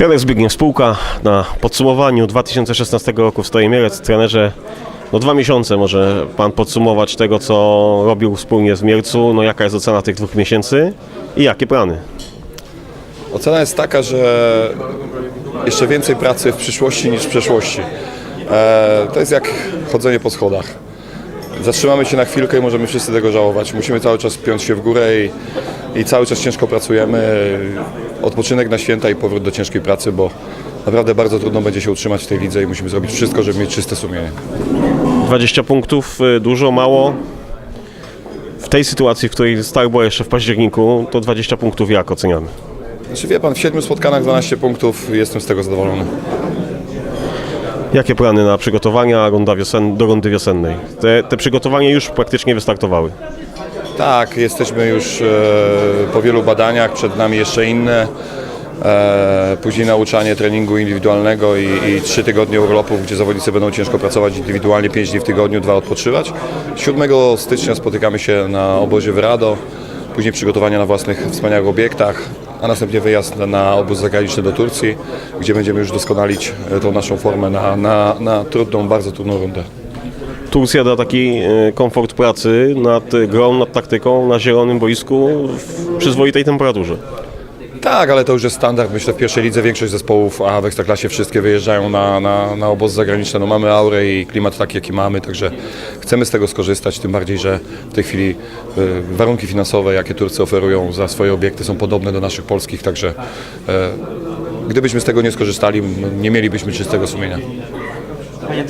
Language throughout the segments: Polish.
Trener Zbigniew Spółka na podsumowaniu 2016 roku w Stoi Mielec. Trenerze, no dwa miesiące może Pan podsumować tego, co robił wspólnie z Mielcu. No jaka jest ocena tych dwóch miesięcy i jakie plany? Ocena jest taka, że jeszcze więcej pracy w przyszłości niż w przeszłości. E, to jest jak chodzenie po schodach. Zatrzymamy się na chwilkę i możemy wszyscy tego żałować. Musimy cały czas piąć się w górę i, i cały czas ciężko pracujemy. Odpoczynek na święta i powrót do ciężkiej pracy, bo naprawdę bardzo trudno będzie się utrzymać w tej lidze i musimy zrobić wszystko, żeby mieć czyste sumienie. 20 punktów, y, dużo, mało. W tej sytuacji, w której Star była jeszcze w październiku, to 20 punktów jak oceniamy? Znaczy wie pan, w siedmiu spotkaniach 12 punktów jestem z tego zadowolony. Jakie plany na przygotowania wiosen, do rundy wiosennej? Te, te przygotowania już praktycznie wystartowały. Tak, jesteśmy już e, po wielu badaniach, przed nami jeszcze inne. E, później nauczanie treningu indywidualnego i, i trzy tygodnie urlopów, gdzie zawodnicy będą ciężko pracować indywidualnie, 5 dni w tygodniu, dwa odpoczywać. 7 stycznia spotykamy się na obozie w Rado, później przygotowania na własnych wspaniałych obiektach, a następnie wyjazd na obóz zagraniczny do Turcji, gdzie będziemy już doskonalić e, tą naszą formę na, na, na trudną, bardzo trudną rundę. Turcja da taki e, komfort pracy nad grą, nad taktyką na zielonym boisku w przyzwoitej temperaturze. Tak, ale to już jest standard. Myślę w pierwszej lidze większość zespołów, a w Ekstraklasie wszystkie wyjeżdżają na, na, na obozy zagraniczne. No mamy aurę i klimat taki, jaki mamy, także chcemy z tego skorzystać, tym bardziej, że w tej chwili y, warunki finansowe, jakie Turcy oferują za swoje obiekty są podobne do naszych polskich, także y, gdybyśmy z tego nie skorzystali, nie mielibyśmy czystego sumienia. Panie,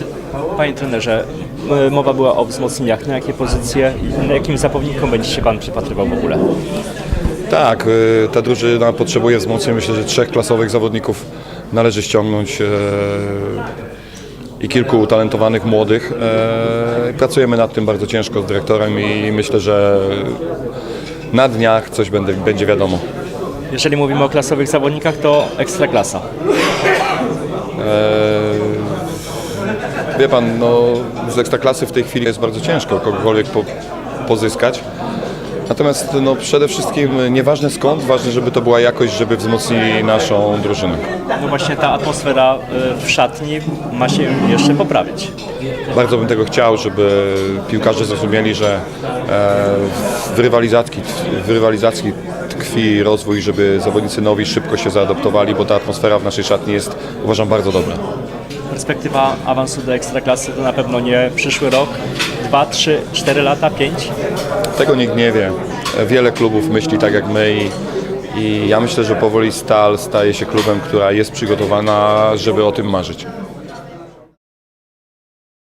panie trenerze, mowa była o wzmocnieniach. Na jakie pozycje na jakim zapomnikom będzie się Pan przypatrywał w ogóle? Tak, y, ta drużyna potrzebuje wzmocnień. Myślę, że trzech klasowych zawodników należy ściągnąć e, i kilku utalentowanych młodych. E, Pracujemy nad tym bardzo ciężko z dyrektorem i myślę, że na dniach coś będzie, będzie wiadomo. Jeżeli mówimy o klasowych zawodnikach, to ekstraklasa. Wie pan, no, z ekstraklasy w tej chwili jest bardzo ciężko kogokolwiek po, pozyskać. Natomiast no, przede wszystkim nieważne skąd, ważne, żeby to była jakość, żeby wzmocnili naszą drużynę. No właśnie ta atmosfera y, w szatni ma się jeszcze poprawić. Bardzo bym tego chciał, żeby piłkarze zrozumieli, że e, w rywalizacji, w rywalizacji tkwi rozwój, żeby zawodnicy nowi szybko się zaadaptowali, bo ta atmosfera w naszej szatni jest, uważam, bardzo dobra. Perspektywa awansu do ekstraklasy to na pewno nie przyszły rok, dwa, trzy, cztery lata, pięć. Tego nikt nie wie. Wiele klubów myśli tak jak my i, i ja myślę, że powoli Stal staje się klubem, która jest przygotowana, żeby o tym marzyć.